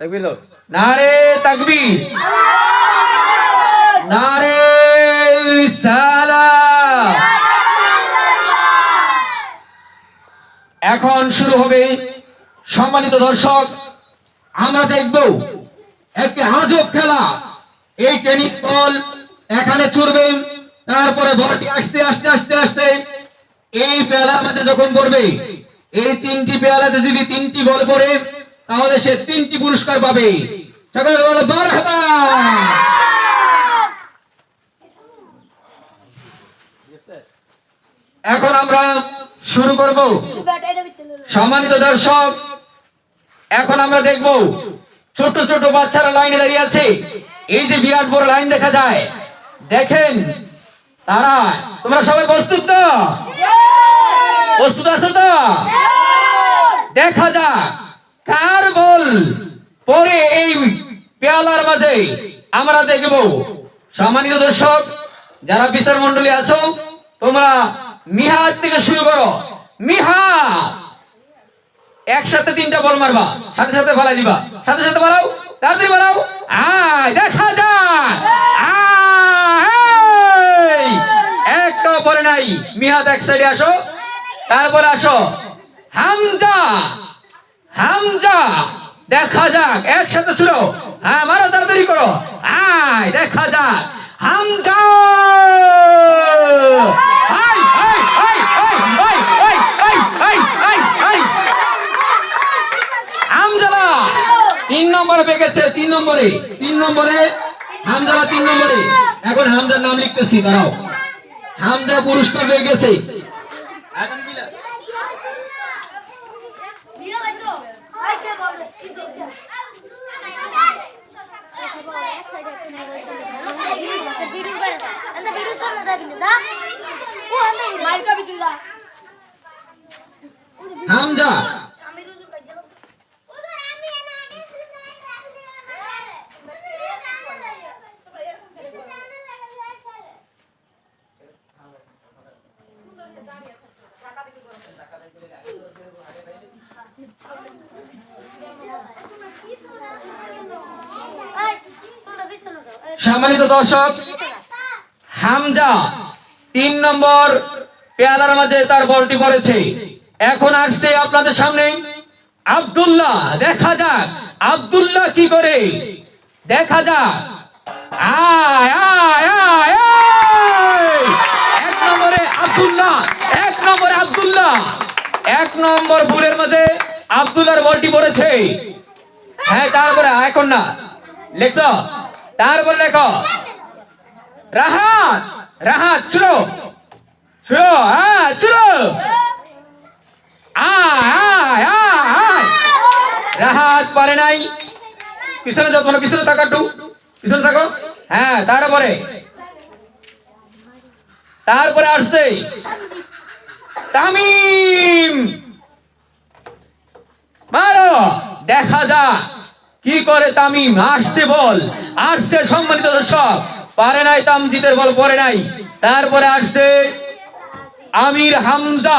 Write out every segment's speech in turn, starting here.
তাকবীর দাও। নারে তাকবীর। নারে এখন শুরু হবে সম্মানিত দর্শক, আমরা দেখব একটি আজব খেলা। এই টেনিস বল এখানে ছুড়বে তারপরে বলটি আসতে আসতে আসতে আসতে এই পেয়ালার মাঝে যখন পড়বে, এই তিনটি পেয়ালাতে যদি তিনটি বল পড়ে তাহলে সে তিনটি পুরস্কার পাবে। সকলে বলো বারহাবা এখন আমরা শুরু করব। সম্মানিত দর্শক এখন আমরা দেখব ছোট ছোট বাচ্চারা লাইনে দাঁড়িয়ে আছে। এই যে বিরাট বড় লাইন দেখা যায় দেখেন তারা। তোমরা সবাই প্রস্তুত তো? প্রস্তুত আছো তো? দেখা যাক। কার বল? পরে এই পেয়ালার মাঝে আমরা দেখব। সম্মানিত দর্শক যারা বিচার মন্ডলী আছো তোমরা মিহাত থেকে শুরু করো। মিহা একসাথে তিনটা বল মারবা সাথে সাথে ফালাই দিবা। সাথে সাথে বাড়াও তাড়াতাড়ি বাড়াও। আয় দেখা যাক। আয়, একটা পরে নাই। মিহাদ এক সাইডে আসো তারপরে আসো। হামজা! হামজা, দেখা যাক, একসাথে ছিল। হ্যাঁ মারো, তাড়াতাড়ি করো। আয়, দেখা যাক। হামজা! তিন নম্বরে বেঁকেছে, তিন নম্বরে তিন নম্বরে। হামজালা তিন নম্বরে। এখন হামজার নাম লিখতেছি, দাঁড়াও। হামজা পুরস্কার পেয়ে গেছে। வீடியோ பாரு அந்த வீடியோ சொன்னதா பிந்துதா ஓ அந்த மைக்கா பிந்துதா হামজা সম্মানিত দর্শক হামজা তিন নম্বর পেয়ালার মাঝে তার বলটি পড়েছে। এখন আসছে আপনাদের সামনে। আব্দুল্লাহ, দেখা যাক। আব্দুল্লাহ কি করে? দেখা যাক। আয় আয় এক নম্বরে আব্দুল্লাহ, এক নম্বরে আব্দুল্লাহ। এক নম্বর ফুলের মধ্যে আব্দুল্লাহর বলটি পড়েছে। হ্যাঁ তারপরে এখন না লেখ। তারপরে লেখো। রাহাত রাহাত ছিল ছিল হ্যাঁ আয় রাহাত পারে নাই। পিছনে যাও, তোমরা পিছনে থাকো একটু। পিছনে থাকো। হ্যাঁ তারপরে। তারপরে আসছে। তামিম। মারো। দেখা যা কি করে তামিম? আসছে বল। আসছে সম্মানিত দর্শক। পারে নাই তামজিদের বল পরে নাই। তারপরে আসছে আমির হামজা।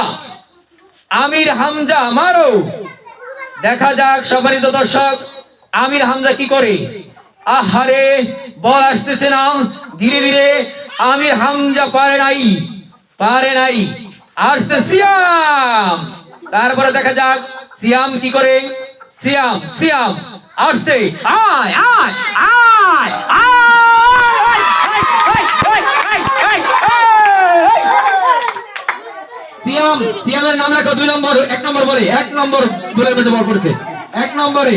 আমির হামজা মারো দেখা যাক, সম্মানিত দর্শক, আমির হামজা কি করে? আহারে, বল আসতেছে না। ধীরে ধীরে আমির হামজা পারে নাই। পারে নাই। আসতে সিয়াম। তারপরে দেখা যাক, সিয়াম কি করে? সিয়াম সিয়াম, আসছে। আয় আয় আয় আয় আয়, আয়, আয়, আয়, আয়, আয়, আয়। সিয়াম সিয়ামের নাম লেখো দুই নম্বর এক নম্বর বলে এক নম্বর বলের মধ্যে বল পড়েছে। এক নম্বরে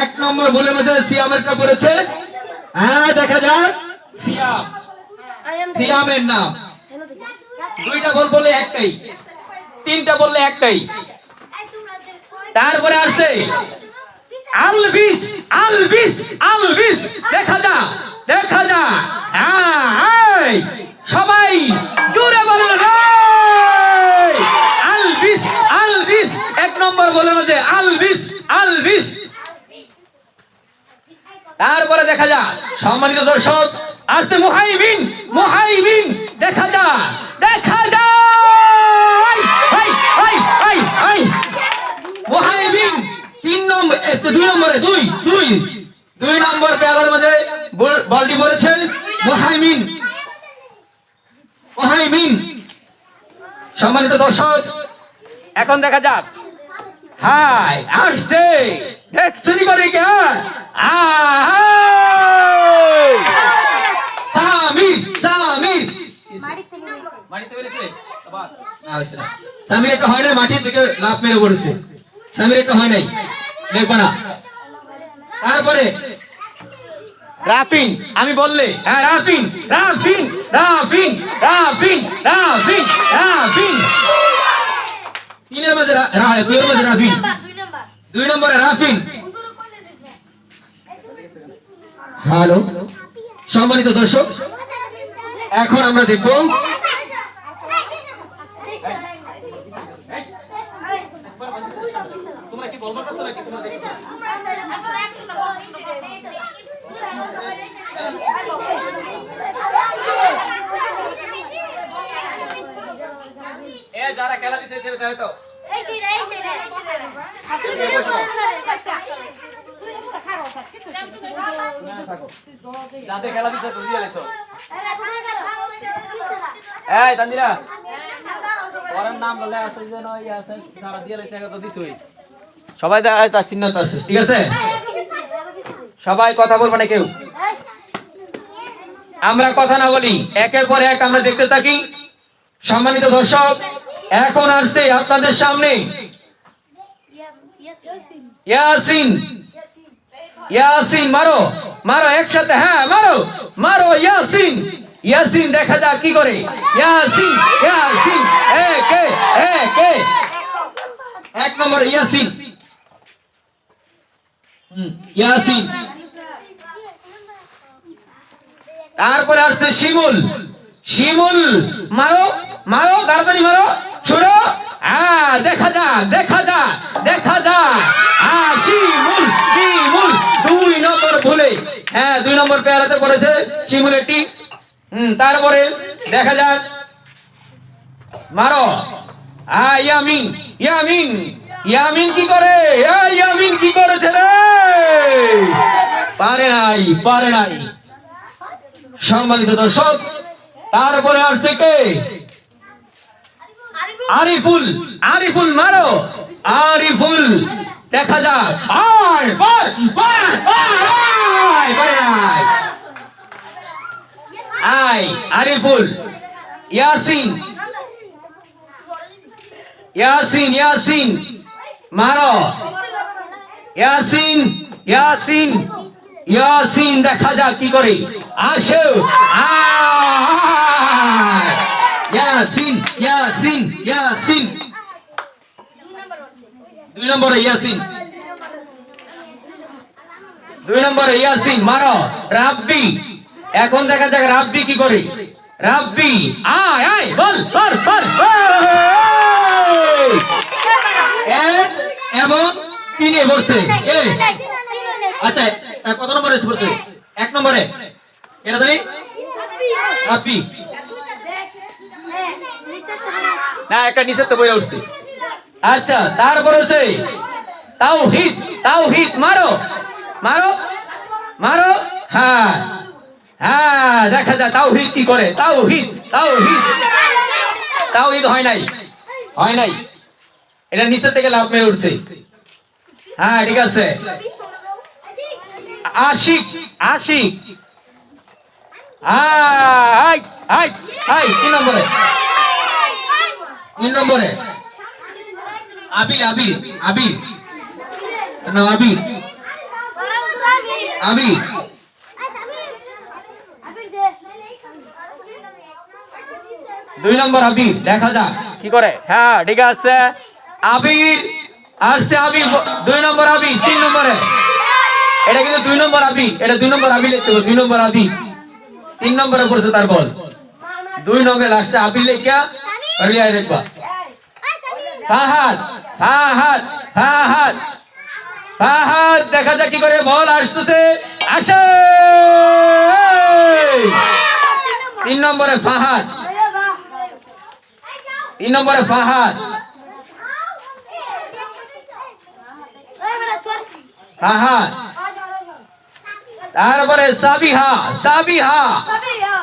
এক নম্বর বলের মধ্যে সিয়ামেরটা পড়েছে। হ্যাঁ দেখা যাক। সিয়াম। সিয়ামের নাম। দুইটা বল বললে একটাই। তিনটা বললে একটাই। তারপরে আসছে আলবিস আলবিস আলবিস। দেখা যা দেখা যা হ্যাঁ, সবাই জোরে বলুন এই! আলবিস আলবিস এক নম্বর বলে মধ্যে আলবিস আলবিস। তারপরে দেখা যা সম্মানিত দর্শক আসতে মুহাইমিন মুহাইমিন, দেখা যা দেখা যায় হাই হাই হাই হাই। মুহাইমিন, তিন নম্বর দুই নম্বরে, দুই দুই। দুই নম্বর পেয়ালার মাঝে বল- বলটি পড়েছে, মোহাইমিন। মোহাইমিন। সম্মানিত দর্শক, এখন দেখা যাক। হাই আসছে। দেখছুনি করে কে! সামির সামির মাটিতে পেরেছে? না হচ্ছে না। সামির একটা হয় না মাটি থেকে লাভ মেরে পড়েছে। সামির একটা হয় নাই। দেখবা না। তারপরে? রাফিন আমি বললে। হ্যাঁ রাফিন রাফিন রাফিন রাফিন রাফিন রাফিন। তিনের মধ্যে রা- রা- দুইয়ের মধ্যে রাফিন। দুই নম্বরে। রাফিন। হ্যালো? সম্মানিত দর্শক এখন আমরা দেখব তোমরা কি বলব না নাকি তোমরা দেখছ এ যারা খেলা দিছে ছেড়ে তো। যাদের খেলা দিছে তো দিয়ে এই তান্দিরা ওর নাম বলে আছে যে নয় আছে যারা দিয়ে লেছে তো দিছই। সবাই তার চিহ্নতা আছে ঠিক আছে? সবাই কথা বলবে না কেউ। আমরা কথা না বলি একের পর এক আমরা দেখতে থাকি। সম্মানিত দর্শক এখন আসছে আপনাদের সামনে। ইয়াসিন। ইয়াসিন, মারো মারো, একসাথে হ্যাঁ মারো মারো, ইয়াসিন। ইয়াসিন, দেখা যাক কি করে। ইয়াসিন ইয়াসিন এক এক এক এক নম্বর, ইয়াসিন। ইয়াসিন। তারপরে আসছে শিমুল। শিমুল, মারো মারো, তাড়াতাড়ি মারো। হ্যাঁ দেখা দেখা দেখা হ্যাঁ দুই নম্বর হ্যাঁ দুই নম্বর পেয়ারাতে হুম তারপরে দেখা যাক। মারো। হ্যাঁ ইয়ামিন ইয়ামিন। ইয়ামিন কি করে? এ, ইয়ামিন কি করেছে রে? পারে নাই পারে নাই। সম্মানিত দর্শক তারপরে আসছে কে? আরিফুল আরিফুল মারো। আরিফুল, দেখা যাক। আয় আরিফুল। ইয়াসিন। ইয়াসিন ইয়াসিন। মারো। ইয়াসিন ইয়াসিন। ইয়াসিন, দেখা যাক কি করে। আসো। আয়! ইয়াসিন ইয়াসিন ইয়াসিন। দুই নম্বরে ইয়াসিন। দুই নম্বরে ইয়াসিন, মারো। রাব্বি। এখন দেখা যাক রাব্বি কি করে। রাব্বি, আয় আয়, বল বল বল! এক এবং তিনে বসছে। এ। আচ্ছা কত নম্বরে বসছে? এক নম্বরে। এটা তুমি? রাব্বি। না, একটা নিচে তো বই উঠছে। আচ্ছা তারপর হচ্ছে তাওহিদ তাওহিদ, মারো মারো মারো হ্যাঁ হ্যাঁ দেখা যায় তাওহিদ কি করে। তাওহিদ তাওহিদ। তাওহিদ হয় নাই হয় নাই। এটা নিচে থেকে লাভ মেয়ে উঠছে। হ্যাঁ ঠিক আছে। আশিক আশিক। আই আই আই তিন নম্বরে। তিন নম্বরে। আবির আবির আবির। না আবির। আবির। দুই নম্বর আবির দেখা যাক। কি করে? হ্যাঁ ঠিক আছে। আবির আসছে আবির। দুই নম্বর আবির তিন নম্বরে। এটা কিন্তু দুই নম্বর আবির। এটা দুই নম্বর আবির লিখতে দুই নম্বর আবির। তিন নম্বরে পড়ছে তার বল। দুই নম্বরে লাস্টে আবির লেখা। রিয়া দেখবা। ফাহাদ ফাহাদ ফাহাদ। ফাহাদ দেখা যাক কি করে বল আসতেছে। আসে! তিন নম্বরে ফাহাদ। তিন নম্বরে ফাহাদ। ফাহাদ। তারপরে সাবিহা সাবিহা।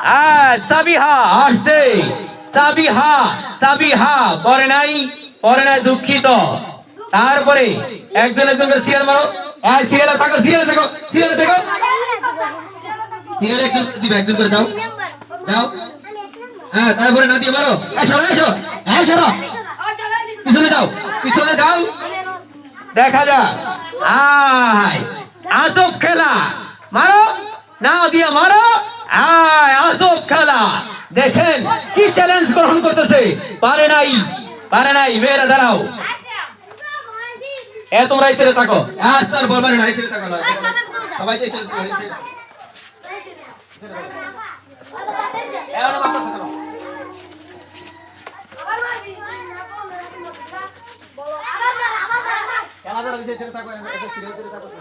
হ্যাঁ সাবিহা আসছে। সাবিহা সাবিহা, পরে নাই পরে নাই দুঃখিত। তারপরে একজন একজন সিরিয়াল মারো। হ্যাঁ সিরিয়ালে থাকো, সিরিয়ালে সিরিয়ালে সিরিয়ালে একজন দিবে, একজন করে দাও। দাও। হ্যাঁ তারপরে না দিয়ে মারো। এসো এসো এসো পিছনে দাও পিছনে দাও। দেখা যাক। আয়, আজব খেলা। মারো, না দিয়ে মারো। আয়, আজব খেলা। দেখেন কি চ্যালেঞ্জ গ্রহণ করতেছে। পারে নাই পারে নাই, মেয়েরা দাঁড়াও। এ তোমরা ছেড়ে থাকো। আজ তার বলবারে না, এই ছেড়ে থাকো সবাই এই ছেড়ে থাকো। খেলা যারা দিছে, এই ছেড়ে থাকো, এই ছেড়ে ছেড়ে থাকো, এ,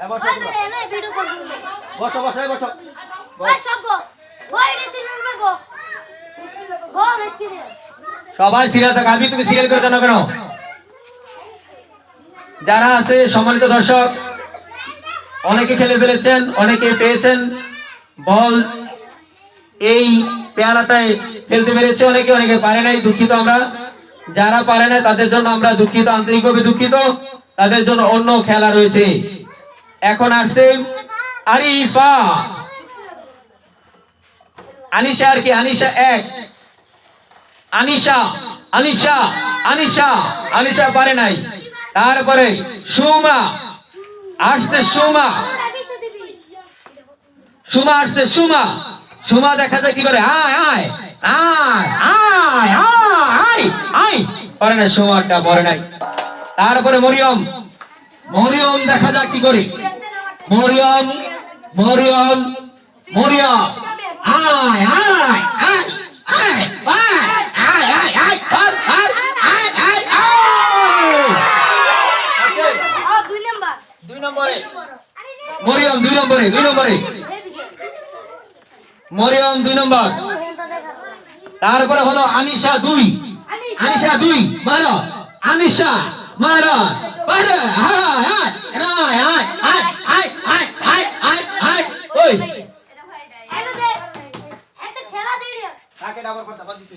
বসো। বসো বসো সবাই সিরিয়াল থাকো আমি তুমি সিরিয়াল করে জানো কেন? যারা আছে সম্মানিত দর্শক অনেকে খেলে ফেলেছেন অনেকে পেয়েছেন। বল এই পেয়ালাটায় ফেলতে পেরেছে অনেকে অনেকে পারে নাই দুঃখিত আমরা। যারা পারে না তাদের জন্য আমরা দুঃখিত আন্তরিকভাবে দুঃখিত। তাদের জন্য অন্য খেলা রয়েছে। এখন আসছে আরিফা। আনিশা আর কি, আনিশা এক। আনিশা আনিশা আনিশা আনিশা পারে নাই। তারপরে সুমা আসতে সুমা। সুমা আসছে, সুমা। সুমা দেখা যায় কি করে? আয় আয় আয় আয় আয় আয় আয়। পরে না সুমাটা পরে নাই। তারপরে মরিয়ম মরিয়ম দেখা যাক কি করি। মরিয়ম মরিয়ম মরিয়ম আয় আয় আয় আয় আয় আয় আয় আয় আয় আয় আয় আয়। দুই নম্বরে। মরিয়ম দুই নম্বরে দুই নম্বরে। মরিয়ম দুই নম্বর। তারপরে হলো আনিশা দুই। আনিশা দুই। মারো আনিশা। মারো মারো হায় হায় হায় হায় হায় হায় হায় হায় হায় ওই বাদ দিতে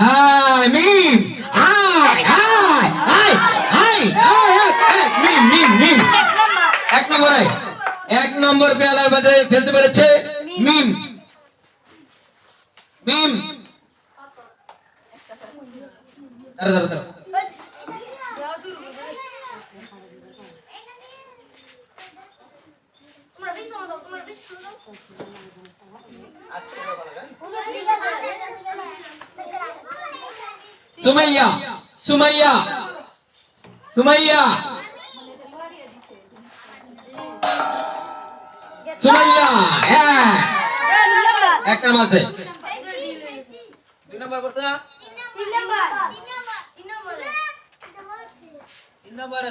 মিম আয় আয় আয় আয় আয় আয় মিম মিম মিম এক নম্বরে এক নম্বর পেয়ালার বাজারে ফেলতে পেরেছে মিম মিম দাঁড়া, দাঁড়া, Sumaya, Sumaya, Sumaya, Sumaya,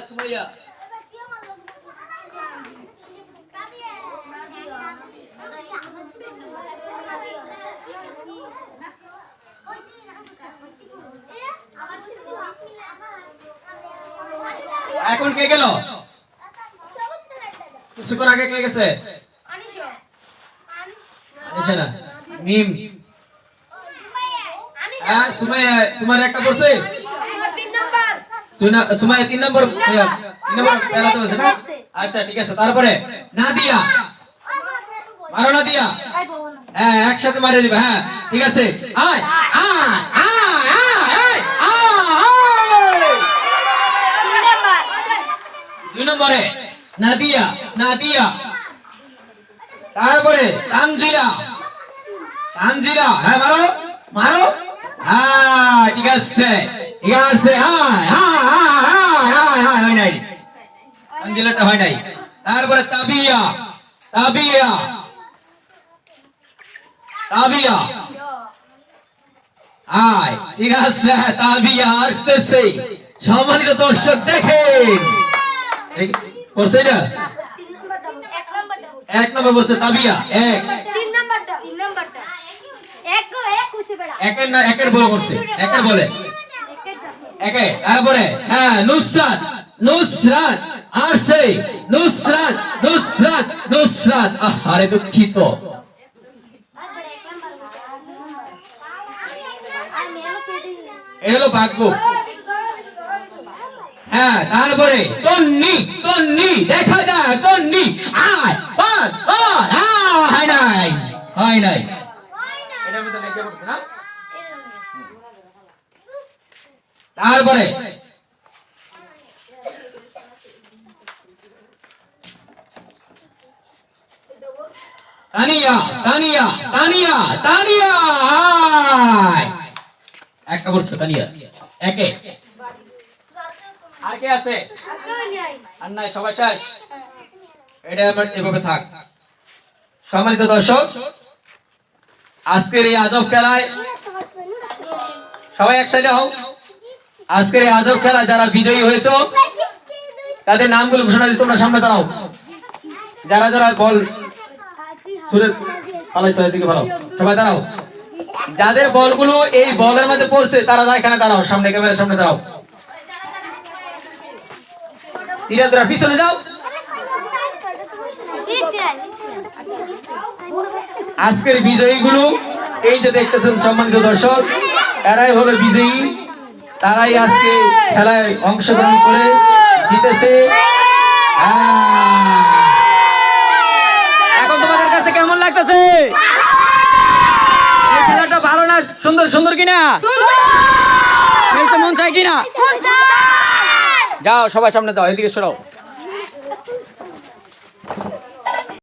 Sumaya, Oh, এখন কে গেল? কিছুক্ষণ আগে কে গেছে? না মিম। হ্যাঁ সুমাইয়া সুমাইয়া একটা পড়ছে সুমাইয়া তিন নম্বর তিন নম্বর। পেলাতে বলছে না? আচ্ছা ঠিক আছে তারপরে নাদিয়া। মারো নাদিয়া। হ্যাঁ একসাথে মারিয়ে দিবে হ্যাঁ ঠিক আছে। আয় আয় আয় আয় দুই নম্বরে নাদিয়া নাদিয়া। তারপরে তানজিলা। তানজিলা হ্যাঁ মারো মারো। হ্যাঁ ঠিক আছে ঠিক আছে হ্যাঁ হ্যাঁ তানজিলাটা হয় নাই। তারপরে তাবিয়া তাবিয়া। তাবিয়া। আয় ঠিক আছে, তাবিয়া আসতেছে। সম্মানিত দর্শক, দেখেন। এটা? এক নম্বর বলছে তাবিয়া এক। একের না, একের করছে, একের বলে। একে তারপরে হ্যাঁ নুসরাত নুসরাত আসছে নুসরাত নুসরাত নুসরাত। আরে দুঃখিত। এলো ভাগ্য হ্যাঁ তারপরে তন্নি তন্নি দেখা যায় তন্নি আয়, হয় নাই হয় নাই। তারপরে তানিয়া তানিয়া তানিয়া তানিয়া একটা বলছো তানিয়া। একে। আর কে আছে? আর নাই সবাই শেষ? এটা আমার এভাবে থাক। সম্মানিত দর্শক, আজকের এই খেলায় সবাই একসাথে হও। আজকের এই আজব খেলা যারা বিজয়ী হয়েছে, তাদের নামগুলো ঘোষণা দিয়ে তোমরা সামনে দাঁড়াও। যারা যারা বল সুরে পালাই দিকে ভালো। সবাই দাঁড়াও। যাদের বলগুলো এই বলের মধ্যে পড়ছে, তারা এখানে দাঁড়াও, সামনে ক্যামেরার সামনে দাঁড়াও। সিরাজরা পিছনে যাও। আজকের বিজয়ীগুলো এই যে দেখতেছেন সম্মানিত দর্শক এরাই হলো বিজয়ী। তারাই আজকে খেলায় অংশগ্রহণ করে জিতেছে। আহ! এখন তোমাদের কাছে কেমন লাগতেছে? খেলাটা ভালো না সুন্দর সুন্দর কিনা? খেলতে মন চাই কিনা? যাও সবাই সামনে দাও এদিকে সরাও।